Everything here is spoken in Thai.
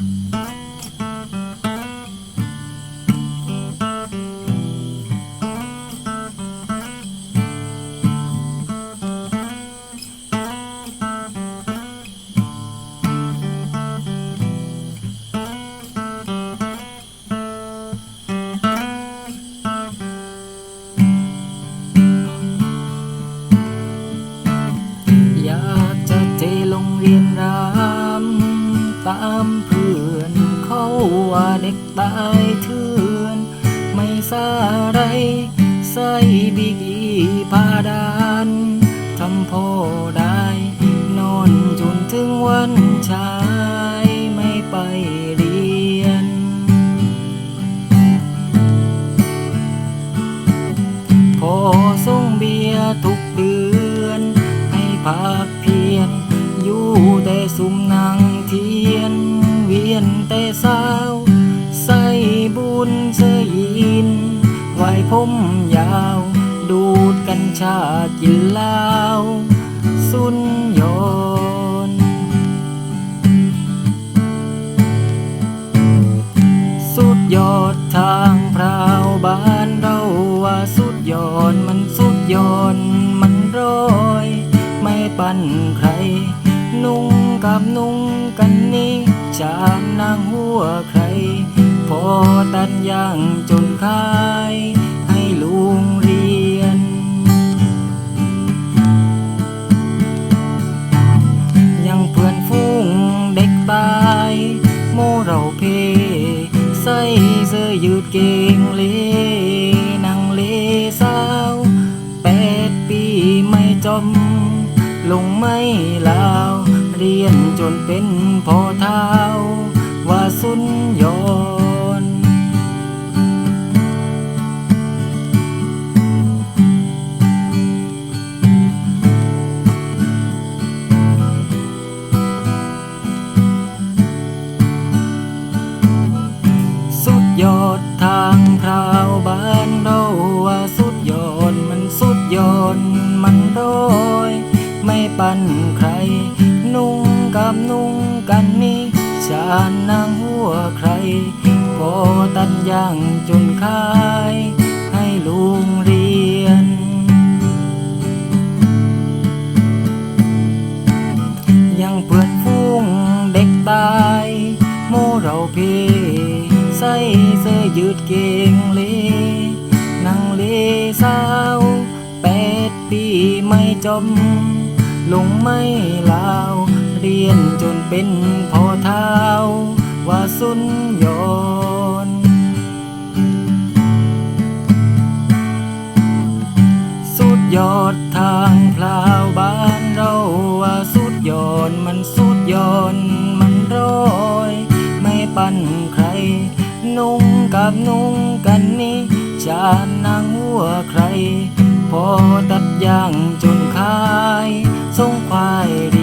อยากจะเทลงเรียนรามตามเพื่อ สาไรใส่บิกีพาดานทำพอได้ นอนจนถึงวันชายไม่ไปเรียน พอส่งเบียร์ทุกเดือน ให้พักเพียน อยู่แต่สุมนางเทียน เวียนแต่สา ผมยาว ดูดกัญชากินเหล้าสุนยน สุดยอดทางพราวบ้านเราว่าสุดยอดมันสุดยอดมันร้อย ไม่ปันใคร นุ่งกับนุ่งกันนี่ชานนางหัวใคร พอตัดย่างจนคาย ส่เสื้อยืดเก่งเลนังเลสาวแปดปีไม่จม ลงไม่ลาว เรียนจนเป็นพอเท้า ทางพราวบ้านเราว่าสุดยอดมันสุดยอดมันโดยไม่ปันใคร นุ่งกับนุ่งกันนี่ชานนางหัวใคร พอตัดย่างจนคาย ให้ลุงเรียน ยังเพื่อนฟุ้งเด็กตายโมเราพใส่เสื้อ ยืดเกงเลนั่งเลสาวแปดปีไม่จม ลงไม่ลาว เรียนจนเป็นพอเท้า ว่าสุนยนสุดยอดทางพลาวบา หัวใคร พอตัดยางจนคายทรงควาย